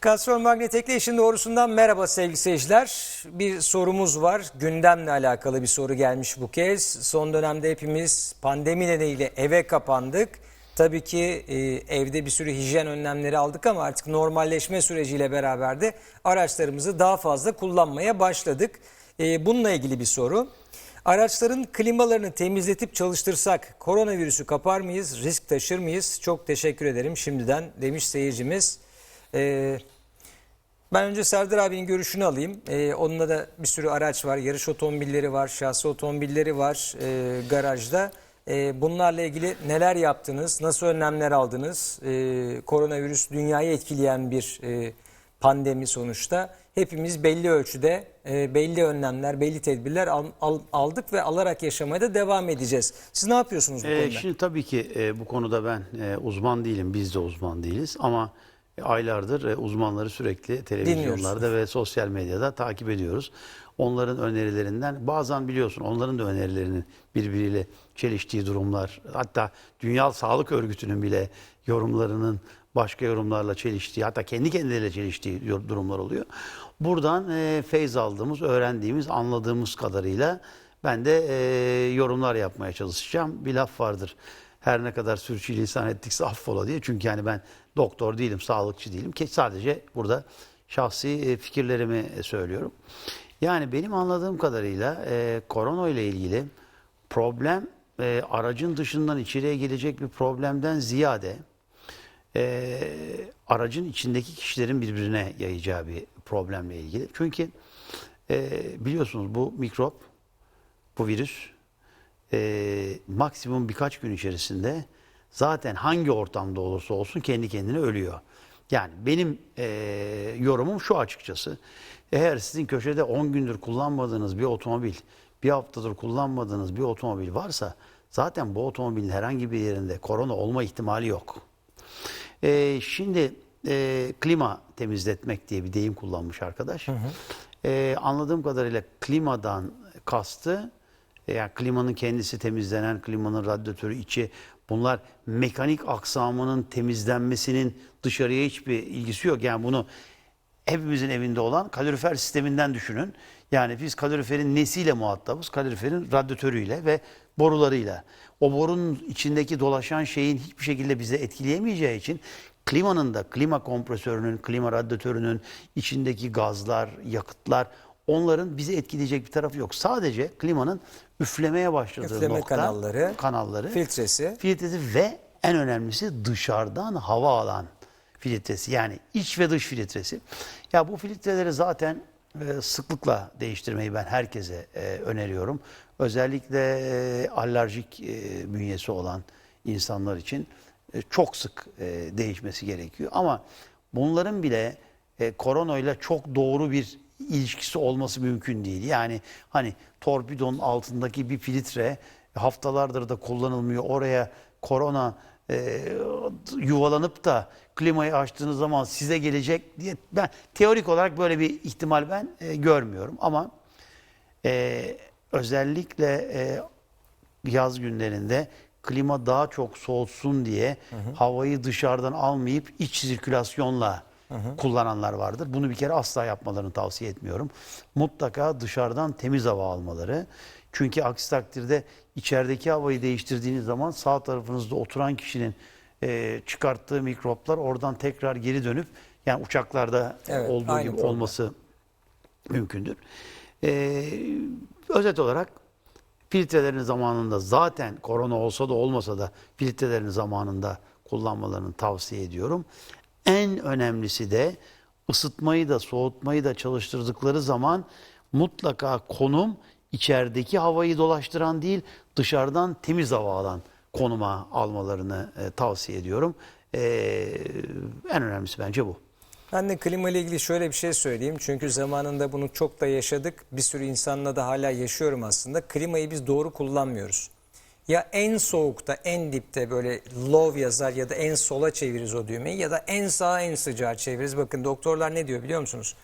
Kasron Magnetek'le işin doğrusundan merhaba sevgili seyirciler. Bir sorumuz var. Gündemle alakalı bir soru gelmiş bu kez. Son dönemde hepimiz pandemi nedeniyle eve kapandık. Tabii ki e, evde bir sürü hijyen önlemleri aldık ama artık normalleşme süreciyle beraber de araçlarımızı daha fazla kullanmaya başladık. E, bununla ilgili bir soru. Araçların klimalarını temizletip çalıştırsak koronavirüsü kapar mıyız, risk taşır mıyız? Çok teşekkür ederim şimdiden demiş seyircimiz. Ee, ben önce Serdar abinin görüşünü alayım. Ee, onunla da bir sürü araç var. Yarış otomobilleri var, şahsi otomobilleri var e, garajda. E, bunlarla ilgili neler yaptınız, nasıl önlemler aldınız? E, koronavirüs dünyayı etkileyen bir e, pandemi sonuçta. Hepimiz belli ölçüde e, belli önlemler, belli tedbirler al- al- aldık ve alarak yaşamaya da devam edeceğiz. Siz ne yapıyorsunuz bu Ee, konuda? şimdi tabii ki e, bu konuda ben e, uzman değilim, biz de uzman değiliz ama aylardır e, uzmanları sürekli televizyonlarda ve sosyal medyada takip ediyoruz. Onların önerilerinden bazen biliyorsun onların da önerilerinin birbiriyle çeliştiği durumlar hatta Dünya Sağlık Örgütü'nün bile yorumlarının başka yorumlarla çeliştiği hatta kendi kendileriyle çeliştiği durumlar oluyor. Buradan e, feyz aldığımız, öğrendiğimiz, anladığımız kadarıyla ben de e, yorumlar yapmaya çalışacağım. Bir laf vardır. Her ne kadar sürçülisan ettikse affola diye. Çünkü yani ben doktor değilim, sağlıkçı değilim. Sadece burada şahsi e, fikirlerimi e, söylüyorum. Yani benim anladığım kadarıyla e, korona ile ilgili problem e, aracın dışından içeriye gelecek bir problemden ziyade e, aracın içindeki kişilerin birbirine yayacağı bir problemle ilgili. Çünkü e, biliyorsunuz bu mikrop, bu virüs e, maksimum birkaç gün içerisinde zaten hangi ortamda olursa olsun kendi kendine ölüyor. Yani benim e, yorumum şu açıkçası. Eğer sizin köşede 10 gündür kullanmadığınız bir otomobil, bir haftadır kullanmadığınız bir otomobil varsa zaten bu otomobilin herhangi bir yerinde korona olma ihtimali yok. Ee, şimdi e, klima temizletmek diye bir deyim kullanmış arkadaş. Ee, anladığım kadarıyla klimadan kastı e, yani klimanın kendisi temizlenen, klimanın radyatörü içi bunlar mekanik aksamının temizlenmesinin dışarıya hiçbir ilgisi yok. Yani bunu hepimizin evinde olan kalorifer sisteminden düşünün. Yani biz kaloriferin nesiyle muhatabız? Kaloriferin radyatörüyle ve borularıyla. O borunun içindeki dolaşan şeyin hiçbir şekilde bize etkileyemeyeceği için klimanın da klima kompresörünün, klima radyatörünün içindeki gazlar, yakıtlar onların bizi etkileyecek bir tarafı yok. Sadece klimanın üflemeye başladığı Üfleme nokta kanalları, kanalları filtresi. filtresi ve en önemlisi dışarıdan hava alan filtresi. Yani iç ve dış filtresi. Ya bu filtreleri zaten e, sıklıkla değiştirmeyi ben herkese e, öneriyorum. Özellikle e, alerjik e, bünyesi olan insanlar için e, çok sık e, değişmesi gerekiyor. Ama bunların bile e, koronayla çok doğru bir ilişkisi olması mümkün değil. Yani hani torpidonun altındaki bir filtre haftalardır da kullanılmıyor. Oraya korona e, yuvalanıp da klimayı açtığınız zaman size gelecek diye ben teorik olarak böyle bir ihtimal ben e, görmüyorum ama e, özellikle e, yaz günlerinde klima daha çok soğutsun diye havayı dışarıdan almayıp iç sirkülasyonla kullananlar vardır. Bunu bir kere asla yapmalarını tavsiye etmiyorum. Mutlaka dışarıdan temiz hava almaları. Çünkü aksi takdirde içerideki havayı değiştirdiğiniz zaman sağ tarafınızda oturan kişinin e, çıkarttığı mikroplar oradan tekrar geri dönüp yani uçaklarda Evet, olduğu gibi problem. olması mümkündür. Ee, özet olarak filtrelerini zamanında zaten korona olsa da olmasa da filtrelerini zamanında kullanmalarını tavsiye ediyorum. En önemlisi de ısıtmayı da soğutmayı da çalıştırdıkları zaman mutlaka konum içerideki havayı dolaştıran değil dışarıdan temiz hava alan konuma almalarını e, tavsiye ediyorum. Ee, en önemlisi bence bu. Ben de klima ile ilgili şöyle bir şey söyleyeyim. Çünkü zamanında bunu çok da yaşadık. Bir sürü insanla da hala yaşıyorum aslında. Klimayı biz doğru kullanmıyoruz. Ya en soğukta, en dipte böyle low yazar ya da en sola çeviririz o düğmeyi ya da en sağa en sıcağı çeviririz. Bakın doktorlar ne diyor biliyor musunuz?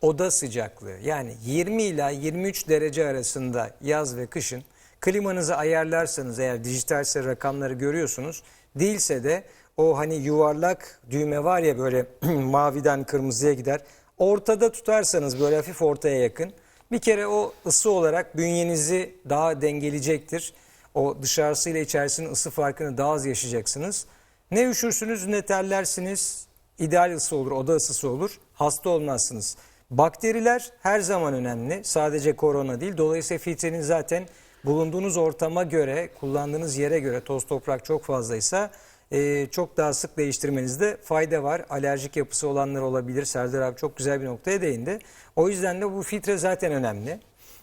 Oda sıcaklığı yani 20 ila 23 derece arasında yaz ve kışın klimanızı ayarlarsanız eğer dijitalse rakamları görüyorsunuz. Değilse de o hani yuvarlak düğme var ya böyle maviden kırmızıya gider. Ortada tutarsanız böyle hafif ortaya yakın. Bir kere o ısı olarak bünyenizi daha dengeleyecektir. O dışarısıyla içerisinin ısı farkını daha az yaşayacaksınız. Ne üşürsünüz ne terlersiniz. İdeal ısı olur, oda ısısı olur. Hasta olmazsınız. Bakteriler her zaman önemli. Sadece korona değil. Dolayısıyla filtrenin zaten bulunduğunuz ortama göre, kullandığınız yere göre toz toprak çok fazlaysa e, çok daha sık değiştirmenizde fayda var. Alerjik yapısı olanlar olabilir. Serdar abi çok güzel bir noktaya değindi. O yüzden de bu filtre zaten önemli.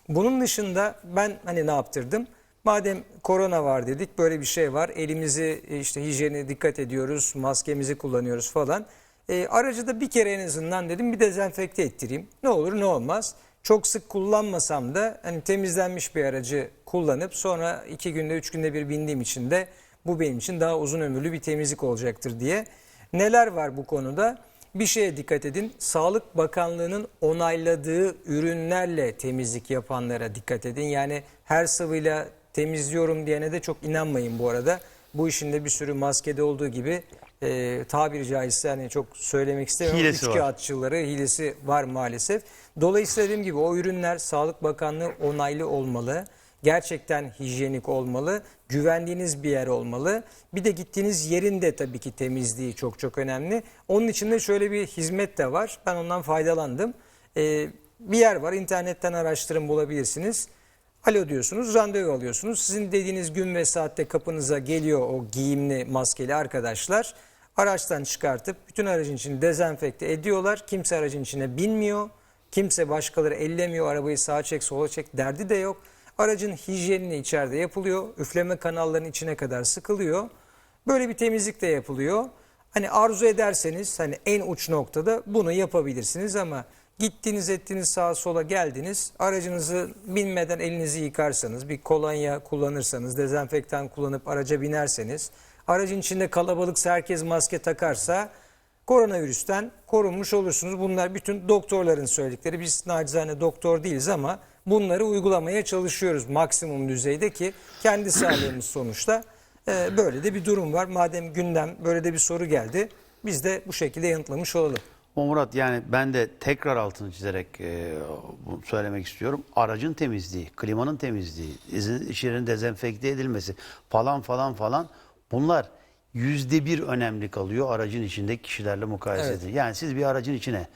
Bunun dışında ben hani ne yaptırdım? Madem korona var dedik böyle bir şey var. Elimizi e, işte hijyene dikkat ediyoruz. Maskemizi kullanıyoruz falan. E, aracı da bir kere en azından dedim bir dezenfekte ettireyim. Ne olur ne olmaz. Çok sık kullanmasam da hani temizlenmiş bir aracı kullanıp sonra iki günde üç günde bir bindiğim için de bu benim için daha uzun ömürlü bir temizlik olacaktır diye. Neler var bu konuda? Bir şeye dikkat edin. Sağlık Bakanlığı'nın onayladığı ürünlerle temizlik yapanlara dikkat edin. Yani her sıvıyla temizliyorum diyene de çok inanmayın bu arada. Bu işin de bir sürü maskede olduğu gibi e, tabiri caizse hani çok söylemek istemiyorum. Hilesi Üç kağıtçıları hilesi var maalesef. Dolayısıyla dediğim gibi o ürünler Sağlık Bakanlığı onaylı olmalı. Gerçekten hijyenik olmalı. Güvendiğiniz bir yer olmalı. Bir de gittiğiniz yerin de tabii ki temizliği çok çok önemli. Onun için de şöyle bir hizmet de var. Ben ondan faydalandım. Ee, bir yer var. internetten araştırın bulabilirsiniz. Alo diyorsunuz, randevu alıyorsunuz. Sizin dediğiniz gün ve saatte kapınıza geliyor o giyimli maskeli arkadaşlar. Araçtan çıkartıp bütün aracın içini dezenfekte ediyorlar. Kimse aracın içine binmiyor. Kimse başkaları ellemiyor. Arabayı sağa çek, sola çek derdi de yok. Aracın hijyenini içeride yapılıyor. Üfleme kanallarının içine kadar sıkılıyor. Böyle bir temizlik de yapılıyor. Hani arzu ederseniz hani en uç noktada bunu yapabilirsiniz ama gittiniz ettiniz sağa sola geldiniz aracınızı binmeden elinizi yıkarsanız bir kolonya kullanırsanız dezenfektan kullanıp araca binerseniz aracın içinde kalabalıksa herkes maske takarsa koronavirüsten korunmuş olursunuz. Bunlar bütün doktorların söyledikleri. Biz nacizane doktor değiliz ama bunları uygulamaya çalışıyoruz maksimum düzeyde ki kendi sağlığımız sonuçta. Ee, böyle de bir durum var. Madem gündem böyle de bir soru geldi biz de bu şekilde yanıtlamış olalım. O Murat yani ben de tekrar altını çizerek e, bunu söylemek istiyorum. Aracın temizliği, klimanın temizliği, izin- iş yerinin dezenfekte edilmesi falan falan falan bunlar yüzde bir önemli kalıyor aracın içindeki kişilerle mukayese Evet. Yani siz bir aracın içine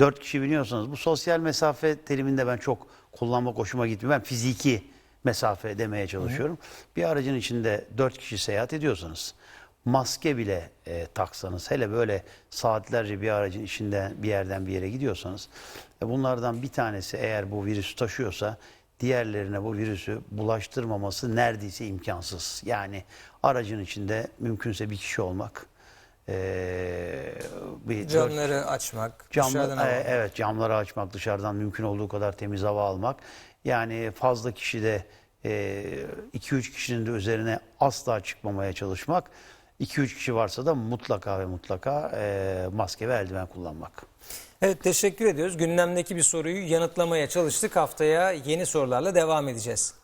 dört kişi biniyorsanız bu sosyal mesafe teriminde ben çok kullanmak hoşuma gitmiyor. Ben fiziki mesafe demeye çalışıyorum. Bir aracın içinde dört kişi seyahat ediyorsanız maske bile e, taksanız hele böyle saatlerce bir aracın içinde bir yerden bir yere gidiyorsanız e, bunlardan bir tanesi eğer bu virüsü taşıyorsa diğerlerine bu virüsü bulaştırmaması neredeyse imkansız. Yani aracın içinde mümkünse bir kişi olmak e, bir dört- Camları açmak, Cam, dışarıdan e, evet camları açmak, dışarıdan mümkün olduğu kadar temiz hava almak. Yani fazla kişi de 2-3 kişinin de üzerine asla çıkmamaya çalışmak. 2-3 kişi varsa da mutlaka ve mutlaka e, maske ve eldiven kullanmak. Evet teşekkür ediyoruz. Gündemdeki bir soruyu yanıtlamaya çalıştık. Haftaya yeni sorularla devam edeceğiz.